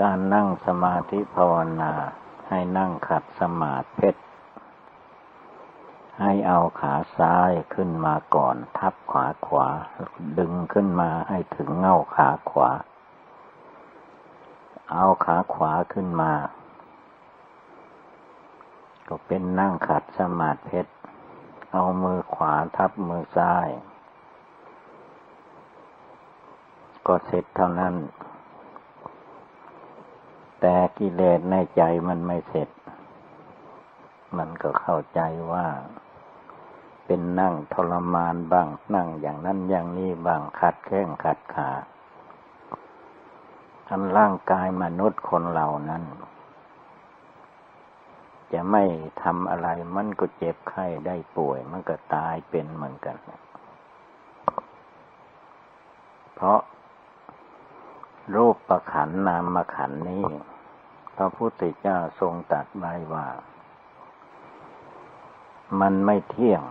การนั่งสมาธิภาวนาให้นั่งขัดสมาธิเพชรให้เอาขาซ้ายขึ้นมาก่อน ทับขาขวา ดึงขึ้นมาให้ถึงเง่าขาขวา เอาขาขวาขึ้นมา ก็เป็นนั่งขัดสมาธิเพชรเอามือขวาทับมือซ้าย ก็เสร็จเท่านั้น แต่กิเลสในใจมันไม่เสร็จ มันก็เข้าใจว่า เป็นนั่งทรมานบ้าง นั่งอย่างนั้นอย่างนี้บ้างขัดแข้งขัดขาทันร่างกายมนุษย์คนเหล่านั้น จะไม่ทำอะไรมันก็เจ็บไข้ได้ป่วย มันก็ตายเป็นเหมือนกัน เพราะรูปประขันนามขันนี้ พระพุทธเจ้าทรงตัดไว้ว่า มันไม่เที่ยง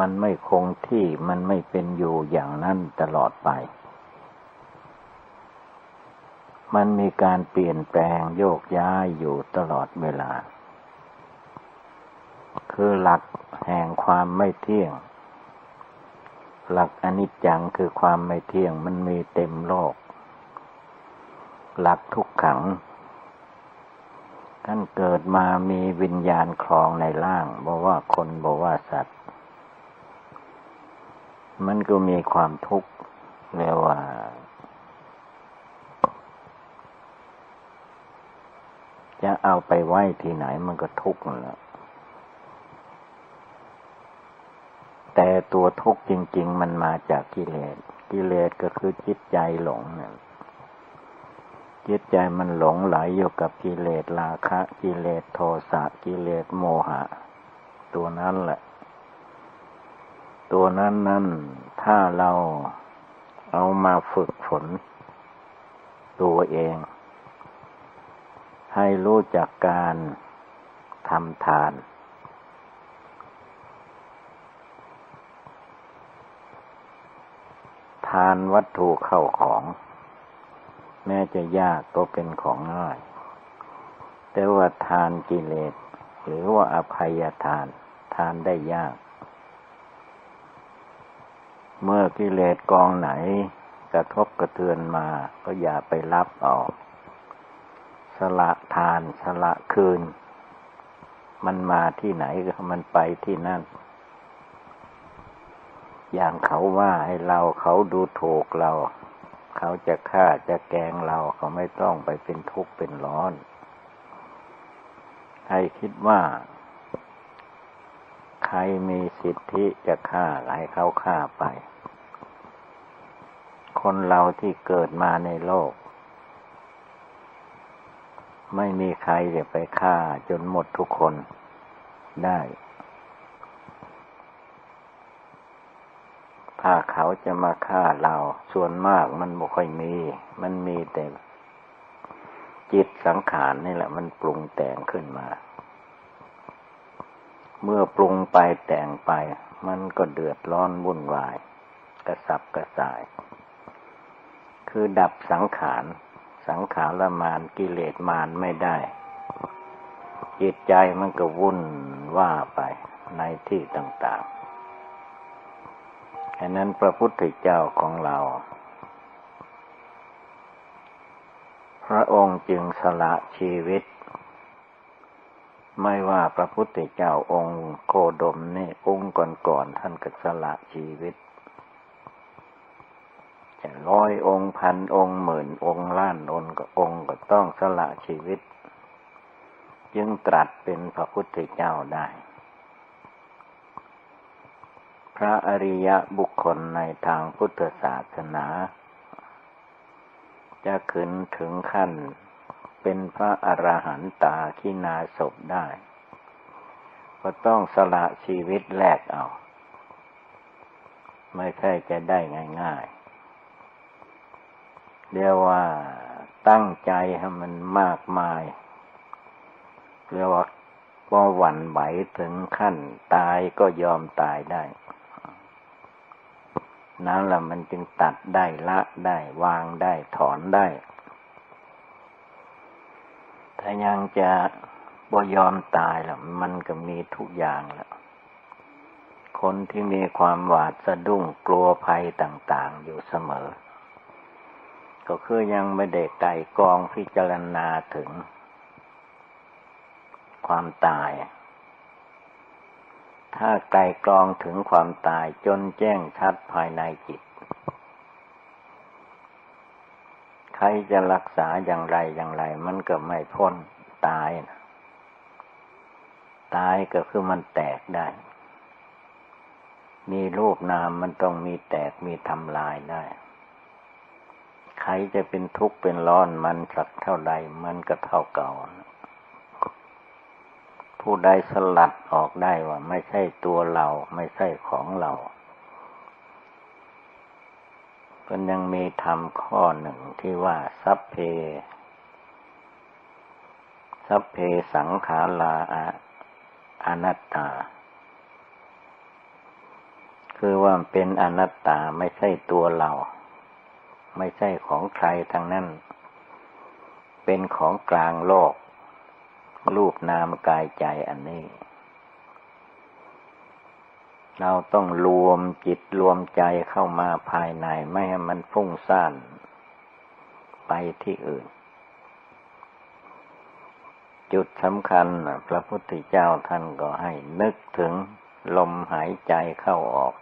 มันไม่คงที่มันไม่เป็นอยู่อย่างนั้นตลอดไป มันมีการเปลี่ยนแปลงโยกย้ายอยู่ตลอดเวลา คือหลักแห่งความไม่เที่ยง หลักอนิจจังคือความไม่เที่ยงมันมีเต็มโลก หลักทุกขัง ท่านเกิดมามีวิญญาณคลองในร่างบอกว่าคนบอกว่าสัตว์ มันก็มีความทุกข์เรียกว่า จะเอาไปไว้ที่ไหนมันก็ทุกข์แล้วแต่ตัวทุกข์จริง ๆ มันมาจากกิเลส กิเลสก็คือจิตใจหลงเนี่ย จิตใจมันหลงไหลอยู่กับกิเลสราคะ กิเลสโทสะกิเลสโมหะ ตัวนั้นแหละ ตัวนั้นนั้นถ้าเราเอามาฝึกฝน ตัวเอง ให้รู้จักการทำทาน ทานวัตถุเข้าของ แม้จะยากก็เป็นของง่าย แต่ว่าทานกิเลส หรือว่าอภัยทาน ทานได้ยาก เมื่อกิเลสกองไหน กระทบกระเทือนมาก็อย่าไปรับออก สละทานสละคืน มันมาที่ไหนก็มันไปที่นั่นอย่างเขาว่าให้เราเขาดูถูกเรา เขาจะฆ่าจะแกงเราเขาไม่ต้องไปเป็นทุกข์เป็นร้อน ให้คิดว่า ใครมีสิทธิจะฆ่าให้เขาฆ่าไป คนเราที่เกิดมาในโลก ไม่มีใครจะไปฆ่าจนหมดทุกคนได้ ถ้าเขาจะมาฆ่าเรา ส่วนมากมันบ่ค่อยมี มันมีแต่จิตสังขารนี่แหละ มันปรุงแต่งขึ้นมา เมื่อปรุงไปแต่งไป มันก็เดือดร้อนวุ่นวาย กระสับกระส่าย คือดับสังขาร สังขารละมานกิเลสมานไม่ได้ จิตใจมันก็วุ่นว่าไปในที่ต่าง ๆ ฉะนั้นพระพุทธเจ้าของเรา พระองค์จึงสละชีวิต ไม่ว่าพระพุทธเจ้าองค์โคดมนี่องค์ก่อนๆท่านก็สละชีวิตจะร้อยองค์พันองค์หมื่นองค์ล้านองค์ก็องค์ก็ต้องสละชีวิต จึงตรัสเป็นพระพุทธเจ้าได้ พระอริยบุคคลในทางพุทธศาสนา จะขึ้นถึงขั้นเป็นพระอรหันตาขีนาศพได้ ก็ต้องสละชีวิตแลกเอา ไม่ใช่จะได้ง่ายๆเรียกว่าตั้งใจให้มันมากมาย เรียกว่าก็หวั่นไหวถึงขั้นตายก็ยอมตายได้ นั่นแหละมันจึงตัดได้ละได้วางได้ถอนได้ ถ้ายังจะบ่ยอมตายล้วมันก็มีทุกอย่างแล้ว คนที่มีความหวาดสะดุ้งกลัวภัยต่าง ๆ อยู่เสมอ ก็คือยังไม่ได้ไก่กองพิจารณาถึงความตาย ถ้าไก่กรองถึงความตายจนแจ้งชัดภายในจิต ใครจะรักษาอย่างไรอย่างไร มันก็ไม่พ้นตายนะตายก็คือมันแตกได้ มีรูปนามมันต้องมีแตกมีทำลายได้ ใครจะเป็นทุกข์เป็นร้อนมันสักเท่าใดมันก็เท่าเก่า ผู้ใดสลัดออกได้ว่า ไม่ใช่ตัวเรา ไม่ใช่ของเราก็ยังมีธรรมข้อหนึ่งที่ว่า สัพเพ สัพเพสังขาราอนัตตา คือว่าเป็นอนัตตาไม่ใช่ตัวเรา ไม่ใช่ของใครทั้งนั้น เป็นของกลางโลก รูปนามกายใจอันนี้ เราต้องรวมจิตรวมใจเข้ามาภายใน ไม่ให้มันฟุ้งซ่านไปที่อื่น จุดสำคัญพระพุทธเจ้าท่านก็ให้นึกถึงลมหายใจเข้าออก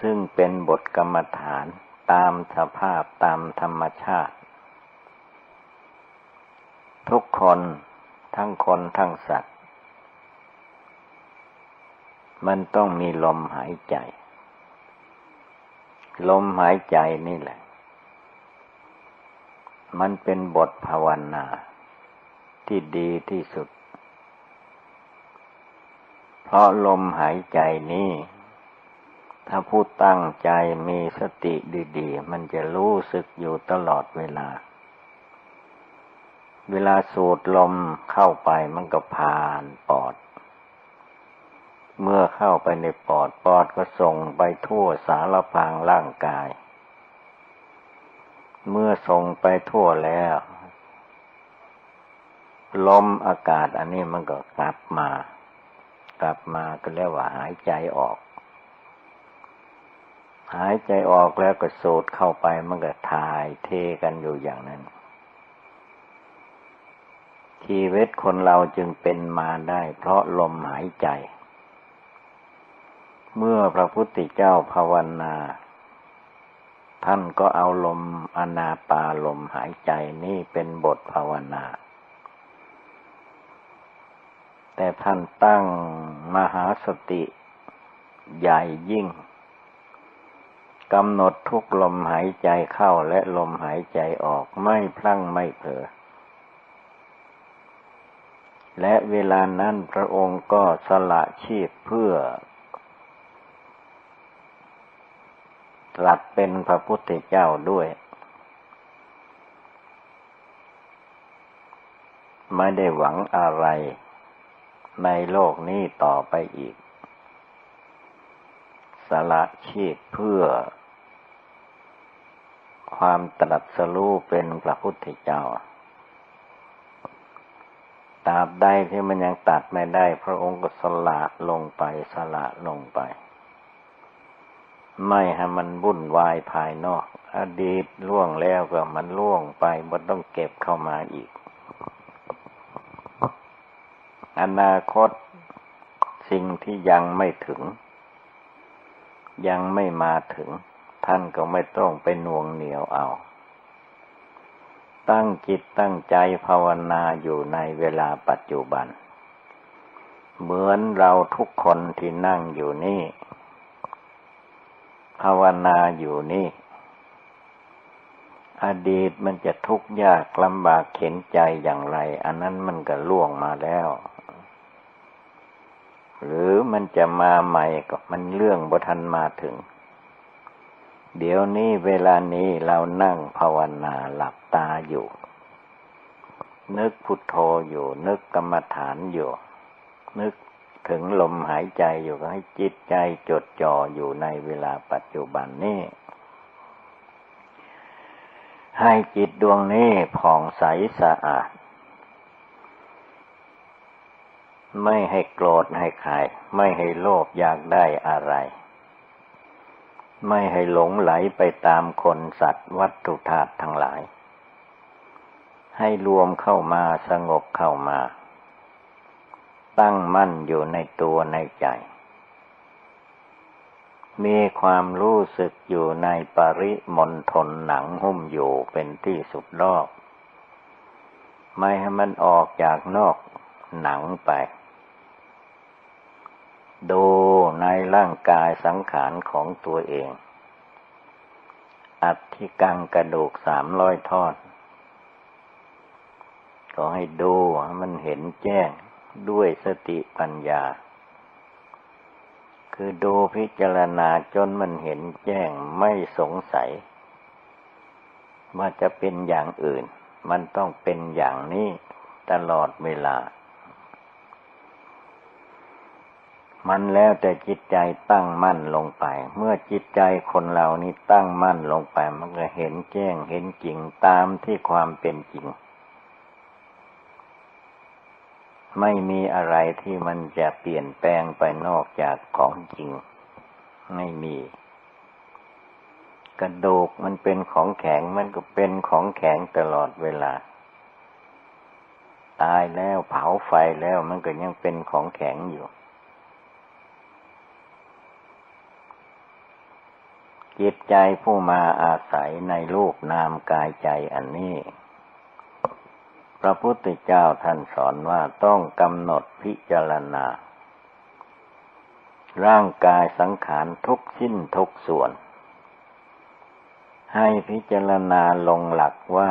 ซึ่งเป็นบทกรรมฐานตามสภาพตามธรรมชาติ ทุกคน ทั้งคนทั้งสัตว์ มันต้องมีลมหายใจ ลมหายใจนี่แหละ มันเป็นบทภาวนา ที่ดีที่สุด เพราะลมหายใจนี้ถ้าผู้ตั้งใจมีสติดี ๆ มันจะรู้สึกอยู่ตลอดเวลา เวลาสูดลมเข้าไปมันก็ผ่านปอด เมื่อเข้าไปในปอดปอดก็ส่งไปทั่วสารพางร่างกาย เมื่อส่งไปทั่วแล้ว ลมอากาศอันนี้มันก็กลับมา กลับมาก็เรียกว่าหายใจออก หายใจออกแล้วก็สูดเข้าไปมันก็ถ่ายเทกันอยู่อย่างนั้น ชีวิตคนเราจึงเป็นมาได้เพราะลมหายใจ เมื่อพระพุทธเจ้าภาวนา ท่านก็เอาลมอนาปาลมหายใจนี่เป็นบทภาวนา แต่ท่านตั้งมหาสติใหญ่ยิ่งกำหนดทุกลมหายใจเข้าและลมหายใจออกไม่พลั้งไม่เผลอ และเวลานั้นพระองค์ก็สละชีพเพื่อตรัสเป็นพระพุทธเจ้าด้วย ไม่ได้หวังอะไรในโลกนี้ต่อไปอีก สละชีพเพื่อ ความตรัสรู้เป็นพระพุทธเจ้า ตราบใดที่มันยังตัดไม่ได้ พระองค์ก็สละลงไปสละลงไป ไม่ให้มันวุ่นวายภายนอก อดีตล่วงแล้วก็มันล่วงไปมันต้องเก็บเข้ามาอีก อนาคตสิ่งที่ยังไม่ถึง ยังไม่มาถึง ท่านก็ไม่ต้องไปน่วงเหนียวเอา ตั้งจิตตั้งใจภาวนาอยู่ในเวลาปัจจุบัน เหมือนเราทุกคนที่นั่งอยู่นี่ ภาวนาอยู่นี่ อดีตมันจะทุกข์ยากลำบากเข็นใจอย่างไร อันนั้นมันก็ล่วงมาแล้ว หรือมันจะมาใหม่ก็มันเรื่องบทันมาถึง เดี๋ยวนี้เวลานี้เรานั่งภาวนาหลับตาอยู่ นึกพุทโธอยู่ นึกกรรมฐานอยู่ นึกถึงลมหายใจอยู่ให้จิตใจจดจ่ออยู่ในเวลาปัจจุบันนี้ ให้จิตดวงนี้ผ่องใสสะอาด ไม่ให้โกรธให้ใครไม่ให้โลภอยากได้อะไร ไม่ให้หลงไหลไปตามคนสัตว์วัตถุธาตุทั้งหลาย ให้รวมเข้ามาสงบเข้ามา ตั้งมั่นอยู่ในตัวในใจ มีความรู้สึกอยู่ในปริมณฑลหนังหุ้มอยู่เป็นที่สุดรอบ ไม่ให้มันออกจากนอกหนังไป ดูในร่างกายสังขารของตัวเอง อัฐิกังกระดูกสามร้อยทอด ก็ให้ดูมันเห็นแจ้งด้วยสติปัญญา คือดูพิจารณาจนมันเห็นแจ้งไม่สงสัย ว่าจะเป็นอย่างอื่น มันต้องเป็นอย่างนี้ตลอดเวลา มันแล้วแต่จิตใจตั้งมั่นลงไป เมื่อจิตใจคนเรานี้ตั้งมั่นลงไป มันก็เห็นแจ้งเห็นจริงตามที่ความเป็นจริง ไม่มีอะไรที่มันจะเปลี่ยนแปลงไปนอกจากของจริง ไม่มี กระดูกมันเป็นของแข็งมันก็เป็นของแข็งตลอดเวลา ตายแล้วเผาไฟแล้วมันก็ยังเป็นของแข็งอยู่ จิตใจผู้มาอาศัยในรูปนามกายใจอันนี้ พระพุทธเจ้าท่านสอนว่าต้องกำหนดพิจารณา ร่างกายสังขารทุกชิ้นทุกส่วน ให้พิจารณาลงหลักว่า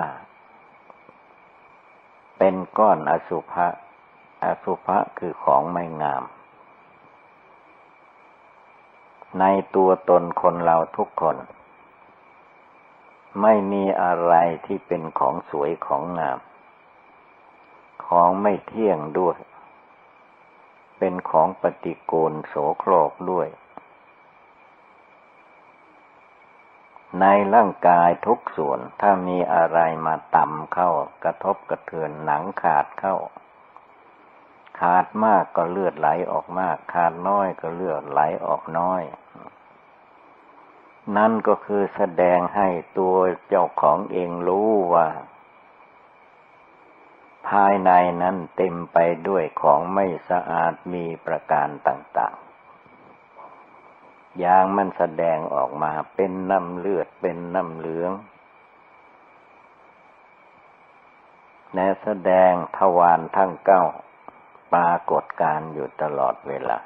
เป็นก้อนอสุภะอสุภะคือของไม่งาม ในตัวตนคนเราทุกคน ไม่มีอะไรที่เป็นของสวยของงาม ของไม่เที่ยงด้วย เป็นของปฏิกูลโสโครกด้วย ในร่างกายทุกส่วนถ้ามีอะไรมาต่ำเข้ากระทบกระเทือนหนังขาดเข้า ขาดมากก็เลือดไหลออกมาก ขาดน้อยก็เลือดไหลออกน้อย นั่นก็คือแสดงให้ตัวเจ้าของเองรู้ว่า ภายในนั้นเต็มไปด้วยของไม่สะอาดมีประการต่างๆ อย่างมันแสดงออกมาเป็นน้ำเลือดเป็นน้ำเหลืองและแสดงทวารทั้งเก้า ปรากฏการอยู่ตลอดเวลา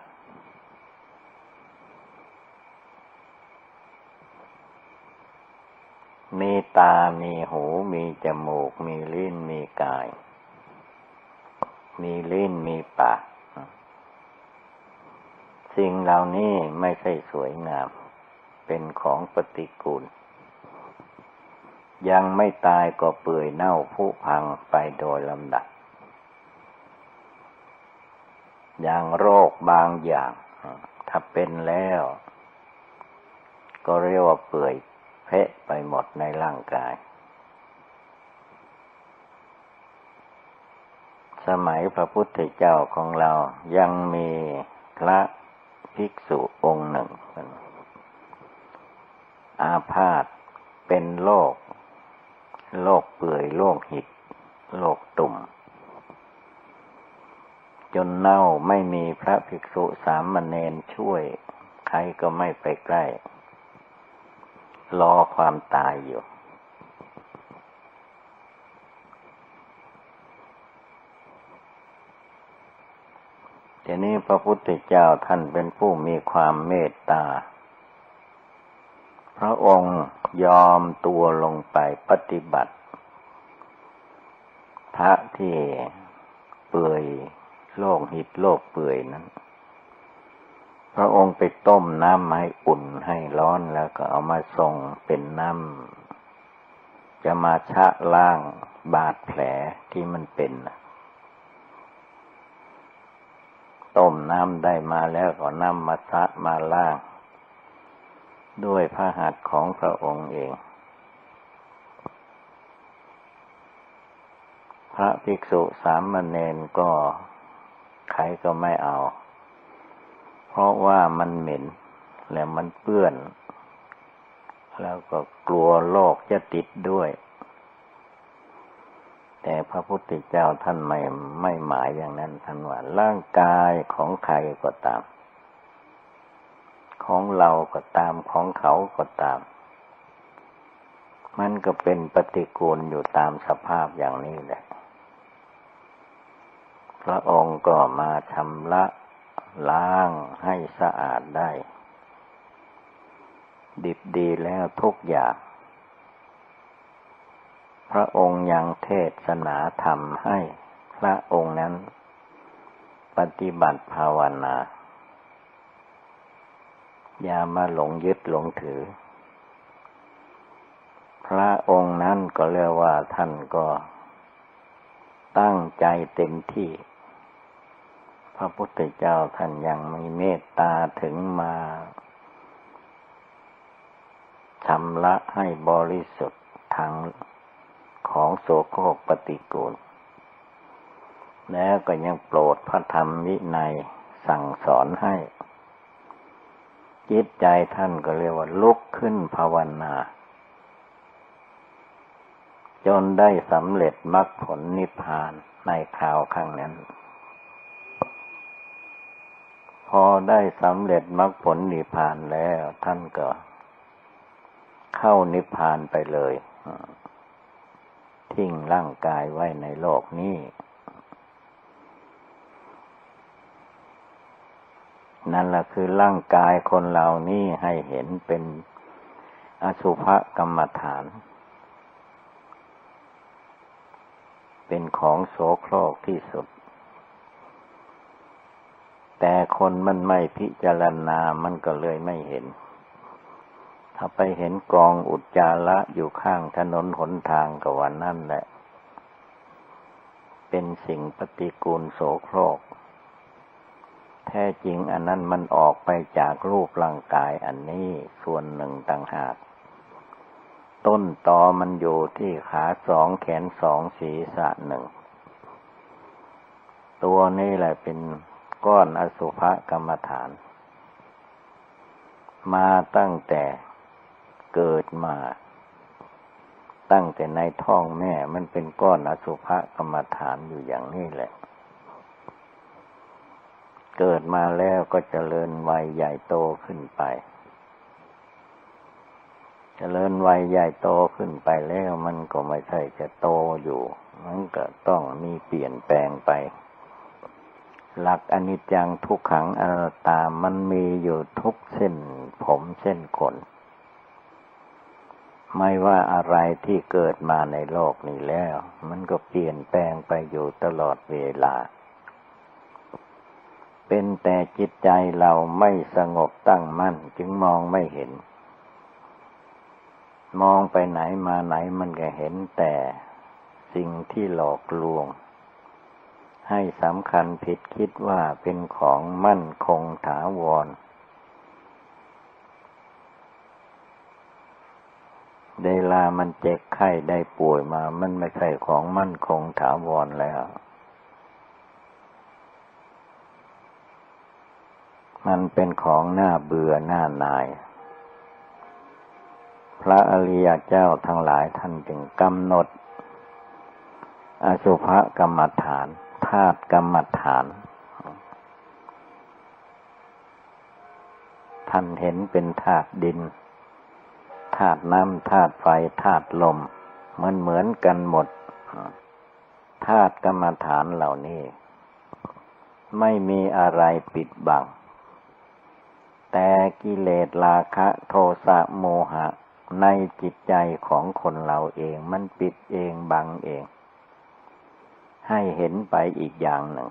มีตา มีหู มีจมูก มีลิ้น มีกาย มีลิ้น มีปาก สิ่งเหล่านี้ไม่ใช่สวยงาม เป็นของปฏิกูลยังไม่ตายก็เปื่อยเน่าผุพังไปโดยลำดับ อย่างโรคบางอย่าง ถ้าเป็นแล้ว ก็เรียกว่าเปื่อยเพะไปหมดในร่างกาย สมัยพระพุทธเจ้าของเรายังมีพระภิกษุองค์หนึ่ง อาพาธเป็นโรคโรคเปื่อยโรคหิดโรคตุ่ม จนเน่าไม่มีพระภิกษุสามเณรช่วย ใครก็ไม่ไปใกล้ รอความตายอยู่ทีนี้พระพุทธเจ้าท่านเป็นผู้มีความเมตตา พระองค์ยอมตัวลงไปปฏิบัติ พระที่เปื่อย โลกหิดโลกเปื่อยนั้น พระองค์ไปต้มน้ำให้อุ่นให้ร้อนแล้วก็เอามาส่งเป็นน้ำจะมาชะล้างบาดแผลที่มันเป็นต้มน้ำได้มาแล้วก็นำมาชะมาล้าง ด้วยพระหัตถ์ของพระองค์เองพระภิกษุสามเณรก็ รก็ไม่เอา เพราะว่ามันเหม็น และมันเปื้อน แล้วก็กลัวโรคจะติดด้วย แต่พระพุทธเจ้าท่านไม่ไม่หมายอย่างนั้นท่านว่าร่างกายของใครก็ตาม ของเราก็ตามของเขาก็ตาม มันก็เป็นปฏิกูลอยู่ตามสภาพอย่างนี้แหละ พระองค์ก็มาชำระล้างให้สะอาดได้ ดิบดีแล้วทุกอย่าง พระองค์ยังเทศนาธรรมให้พระองค์นั้น ปฏิบัติภาวนา อย่ามาหลงยึดหลงถือ พระองค์นั้นก็เรียกว่าท่านก็ ตั้งใจเต็มที่ พระพุทธเจ้าท่านยังมีเมตตาถึงมาชำระให้บริสุทธิ์ทางของโสโครกปฏิกูล แล้วก็ยังโปรดพระธรรมวินัยสั่งสอนให้ จิตใจท่านก็เรียกว่าลุกขึ้นภาวนา จนได้สำเร็จมรรคผลนิพพานในคราวข้างนั้น พอได้สำเร็จมรรคผลนิพพานแล้ว ท่านก็ เข้านิพพานไปเลยทิ้งร่างกายไว้ในโลกนี้ นั่นแหละคือร่างกายคนเหล่านี้ให้เห็นเป็นอสุภกรรมฐาน เป็นของโสโครกที่สุด แต่คนมันไม่พิจารณา มันก็เลยไม่เห็น ถ้าไปเห็นกองอุจจาระอยู่ข้างถนนหนทางกับวันนั่นแหละ เป็นสิ่งปฏิกูลโสโครก แท้จริงอันนั้นมันออกไปจากรูปร่างกายอันนี้ส่วนหนึ่งต่างหาก ต้นตอมันอยู่ที่ขาสองแขนสองศีรษะหนึ่ง ตัวนี้แหละเป็น ก้อนอสุภกรรมฐาน มาตั้งแต่เกิดมา ตั้งแต่ในท้องแม่มันเป็นก้อนอสุภกรรมฐานอยู่อย่างนี้แหละ เกิดมาแล้วก็จเจริญวัยใหญ่โตขึ้นไปจเจริญวัยใหญ่โตขึ้นไปแล้วมันก็ไม่ใช่จะโตอยู่ มันก็ต้องมีเปลี่ยนแปลงไป หลักอนิจจังทุกขังอนัตตามันมีอยู่ทุกเส้นผมเส้นขน ไม่ว่าอะไรที่เกิดมาในโลกนี้แล้ว มันก็เปลี่ยนแปลงไปอยู่ตลอดเวลา เป็นแต่จิตใจเราไม่สงบตั้งมั่นจึงมองไม่เห็น มองไปไหนมาไหนมันก็เห็นแต่สิ่งที่หลอกลวง ให้สำคัญผิดคิดว่าเป็นของมั่นคงถาวร เวลามันเจ็บไข้ได้ป่วยมา มันไม่ใช่ของมั่นคงถาวรแล้ว มันเป็นของหน้าเบื่อหน้านาย พระอริยเจ้าทั้งหลายท่านจึงกำหนด อสุภกรรมฐาน ธาตุกรรมฐาน ท่านเห็นเป็นธาตุดิน ธาตุน้ำธาตุไฟ ธาตุลมเหมือนเหมือนกันหมด ธาตุกรรมฐานเหล่านี้ ไม่มีอะไรปิดบัง แต่กิเลสราคะโทสะโมหะในจิตใจของคนเราเอง มันปิดเองบังเอง ให้เห็นไปอีกอย่างหนึ่ง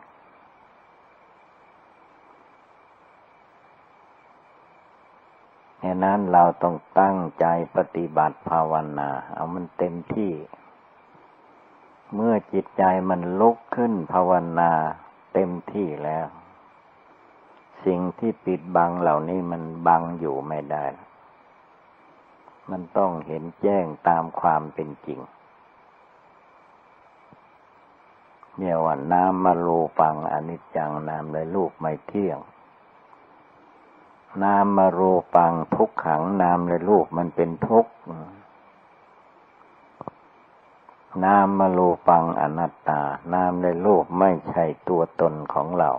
ฉะนั้นเราต้องตั้งใจปฏิบัติภาวนา เอามันเต็มที่ เมื่อจิตใจมันลุกขึ้นภาวนาเต็มที่แล้ว สิ่งที่ปิดบังเหล่านี้มันบังอยู่ไม่ได้ มันต้องเห็นแจ้งตามความเป็นจริง เนี่ยว่าน้ำมารูปังอนิจจังน้ำเลยรูปไม่เที่ยงน้ำมารูปังทุกขังน้ำเลยรูปมันเป็นทุกข์น้ำมารูปังอนัตตาน้ำเลยรูปไม่ใช่ตัวตนของเรา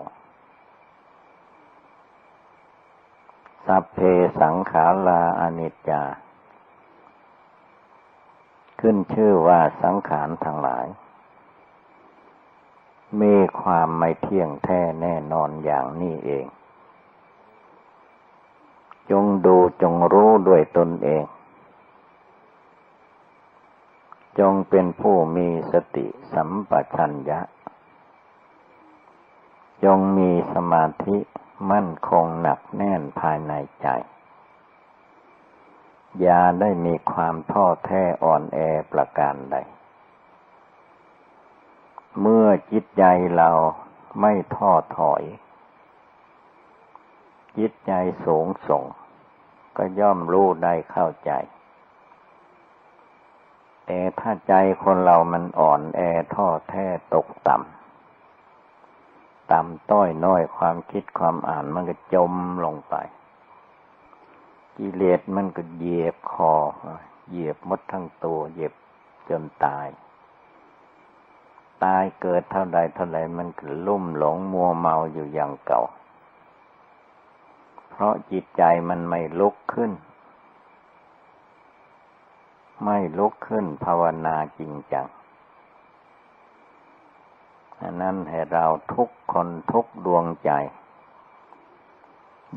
สัพเพสังขาราอนิจจา ขึ้นชื่อว่าสังขารทั้งหลาย มีความไม่เที่ยงแท้แน่นอนอย่างนี้เอง จงดูจงรู้ด้วยตนเอง จงเป็นผู้มีสติสัมปชัญญะ จงมีสมาธิมั่นคงหนักแน่นภายในใจ อย่าได้มีความท้อแท้อ่อนแอประการใด เมื่อจิตใจเราไม่ท้อถอย จิตใจสูงส่ง ก็ย่อมรู้ได้เข้าใจ แต่ถ้าใจคนเรามันอ่อนแอท้อแท้ตกต่ำ ต่ำต้อยน้อยความคิดความอ่านมันก็จมลงไป กิเลสมันก็เหยียบคอ เหยียบมดทั้งตัว เหยียบจนตาย ตายเกิดเท่าใดเท่าใดมันลุ่มหลงมัวเมาอยู่อย่างเก่า เพราะจิตใจมันไม่ลุกขึ้น ไม่ลุกขึ้นภาวนาจริงจังอันนั้นให้เราทุกคนทุกดวงใจ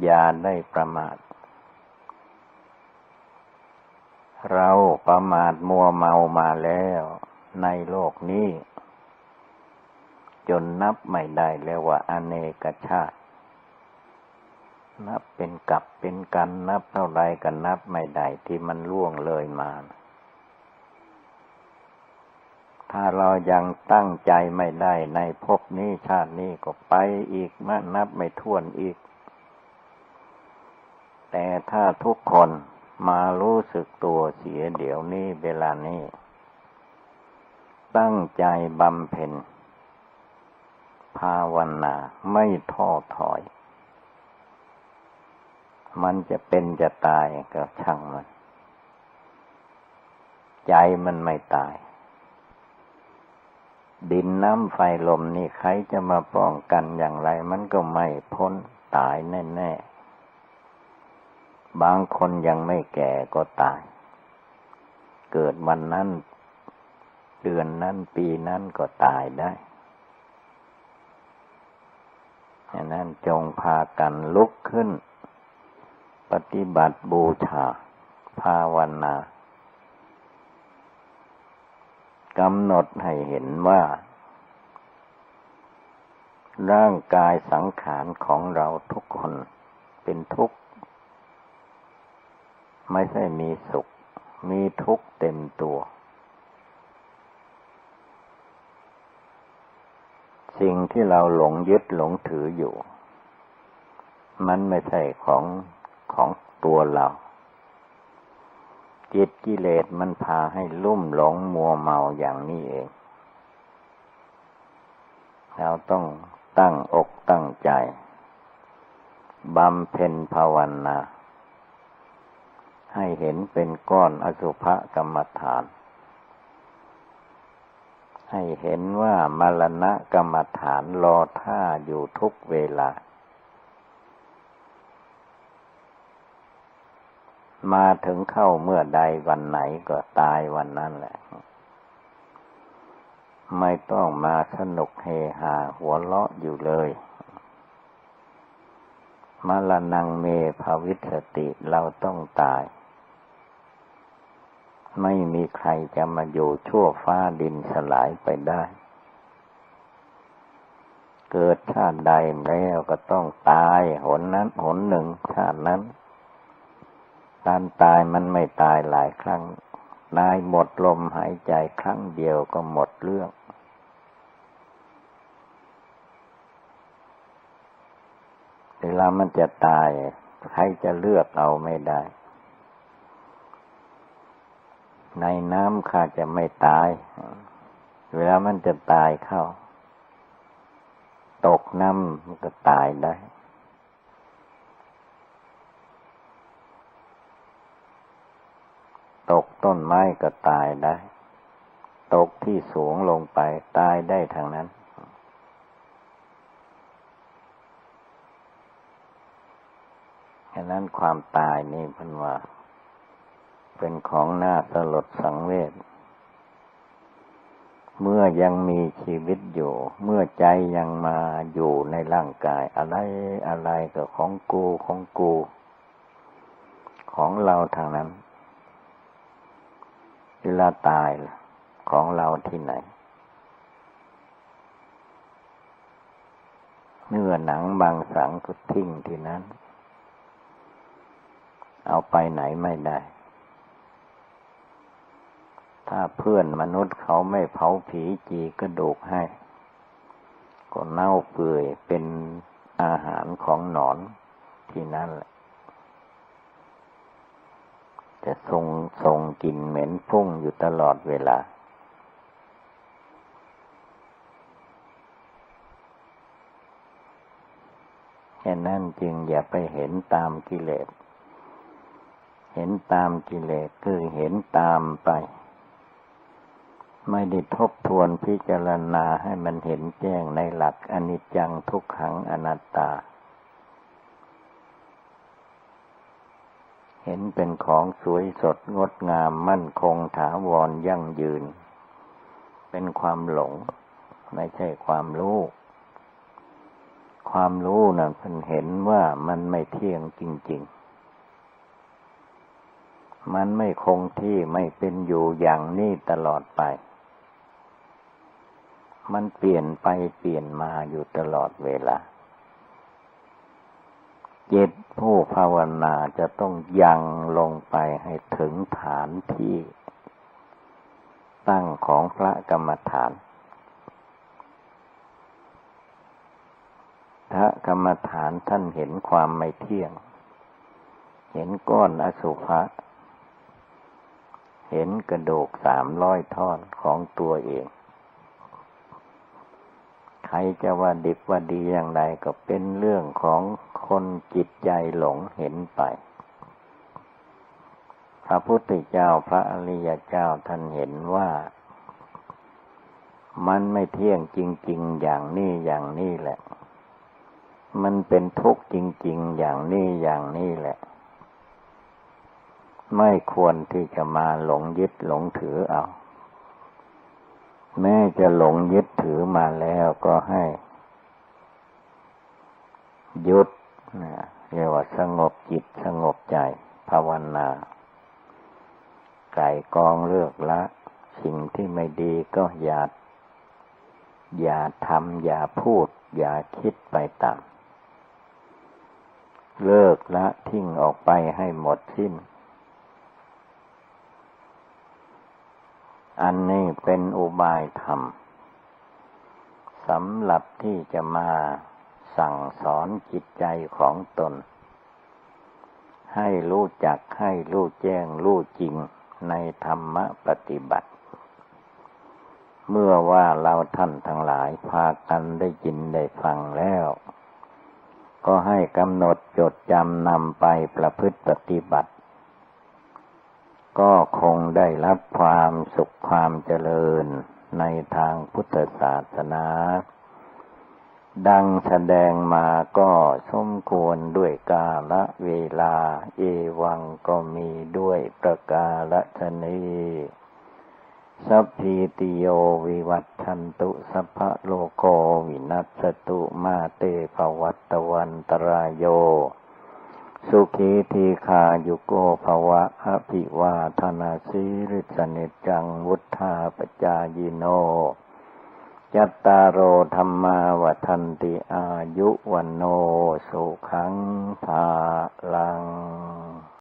อย่าได้ประมาท เราประมาทมัวเมามาแล้วในโลกนี้ จนนับไม่ได้แล้วว่าอเนกชาติ นับเป็นกับเป็นกันนับเท่าไรกันนับไม่ได้ที่มันล่วงเลยมา ถ้าเรายังตั้งใจไม่ได้ในภพนี้ชาตินี้ก็ไปอีกมานับไม่ถ้วนอีก แต่ถ้าทุกคนมารู้สึกตัวเสียเดี๋ยวนี้เวลานี้ ตั้งใจบำเพ็ญ ภาวนาไม่ท้อถอย มันจะเป็นจะตายก็ช่างมัน ใจมันไม่ตาย ดินน้ำไฟลมนี่ใครจะมาป้องกันอย่างไร มันก็ไม่พ้นตายแน่ ๆ บางคนยังไม่แก่ก็ตาย เกิดวันนั้น เดือนนั้นปีนั้นก็ตายได้ ฉะนั้นจงพากันลุกขึ้น ปฏิบัติบูชา ภาวนากำหนดให้เห็นว่า ร่างกายสังขารของเราทุกคนเป็นทุกข์ ไม่ใช่มีสุข มีทุกข์เต็มตัว สิ่งที่เราหลงยึดหลงถืออยู่ มันไม่ใช่ของของตัวเรา จิตกิเลสมันพาให้ลุ่มหลงมัวเมาอย่างนี้เอง เราต้องตั้งอกตั้งใจบำเพ็ญภาวนาให้เห็นเป็นก้อนอสุภกรรมฐาน ให้เห็นว่ามรณะกรรมฐานรอท่าอยู่ทุกเวลา มาถึงเข้าเมื่อใดวันไหนก็ตายวันนั้นแหละ ไม่ต้องมาสนุกเฮฮาหัวเราะอยู่เลยมรณงเมภาวิสติเราต้องตาย ไม่มีใครจะมาอยู่ชั่วฟ้าดินสลายไปได้ เกิดชาติใดแล้วก็ต้องตายหนนั้นหนหนึ่งชาตินั้น การตายมันไม่ตายหลายครั้งตายหมดลมหายใจครั้งเดียวก็หมดเรื่องเวลามันจะตาย ใครจะเลือกเอาไม่ได้ ในน้ำข้าจะไม่ตาย เวลามันจะตายเข้า ตกน้ำมันก็ตายได้ ตกต้นไม้ก็ตายได้ ตกที่สูงลงไปตายได้ทางนั้นฉะนั้นความตายนี่พันว่า เป็นของน่าสลดสังเวช เมื่อยังมีชีวิตอยู่ เมื่อใจยังมาอยู่ในร่างกาย อะไรอะไรก็ของกูของกู ของเราทางนั้นเวลาตายของเราที่ไหน เนื้อหนังบางสังก็ทิ้งที่นั้น เอาไปไหนไม่ได้ ถ้าเพื่อนมนุษย์เขาไม่เผาผีจีกระดูกให้ ก็เน่าเปื่อยเป็นอาหารของหนอนที่นั่นแหละจะทรงทรงกลิ่นเหม็นพุ่งอยู่ตลอดเวลา แค่นั้นจึงอย่าไปเห็นตามกิเลส เห็นตามกิเลสคือเห็นตามไป ไม่ได้ทบทวนพิจารณาให้มันเห็นแจ้งในหลักอนิจจังทุกขังอนัตตา เห็นเป็นของสวยสดงดงามมั่นคงถาวรยั่งยืน เป็นความหลง ไม่ใช่ความรู้ ความรู้นะ่ะเพิ่นเห็นว่ามันไม่เที่ยงจริง ๆมันไม่คงที่ไม่เป็นอยู่อย่างนี้ตลอดไป มันเปลี่ยนไปเปลี่ยนมาอยู่ตลอดเวลาเจ็ดผู้ภาวนาจะต้องยังลงไปให้ถึงฐานที่ ตั้งของพระกรรมฐานพระกรรมฐานท่านเห็นความไม่เที่ยง เห็นก้อนอสุภะ เห็นกระดูกสามร้อยท่อนของตัวเอง ครจะว่าดิบว่าดีอย่างไรก็เป็นเรื่องของคนจิตใจหลงเห็นไป พระพุทธเจ้าพระอริยเจ้าท่านเห็นว่า มันไม่เที่ยงจริง ๆ อย่างนี้อย่างนี้แหละ มันเป็นทุกข์จริง ๆ อย่างนี้อย่างนี้แหละ ไม่ควรที่จะมาหลงยึดหลงถือเอา แม้จะหลงยึดถือมาแล้วก็ให้ยุดนะเรียกว่าสงบจิตสงบใจ ภาวนา ไก่กองเลือกละ สิ่งที่ไม่ดีก็อย่า อย่าทำอย่าพูด อย่าคิดไปตามเลิกละทิ้งออกไปให้หมดสิ้น อันนี้เป็นอุบายธรรมสำหรับที่จะมาสั่งสอนจิตใจของตน ให้รู้จักให้รู้แจ้งรู้จริงในธรรมปฏิบัติ เมื่อว่าเราท่านทั้งหลายพากันได้ยินได้ฟังแล้ว ก็ให้กำหนดจดจำนำไปประพฤติปฏิบัติ ก็คงได้รับความสุขความเจริญในทางพุทธศาสนา ดังแสดงมาก็สมควรด้วยกาละเวลา เอวังก็มีด้วยประกาศชนีสัพพิติโยวิวัตทันตุสัพพะโลโกวินัสตุมาเตภวัตวันตรายโย สุขีทีขายุโกภวะอภิวาธนาสิริสนิจังวุธาปจายโน จัตตารโอธรรมาวันติอายุวันโนสุขังภาลัง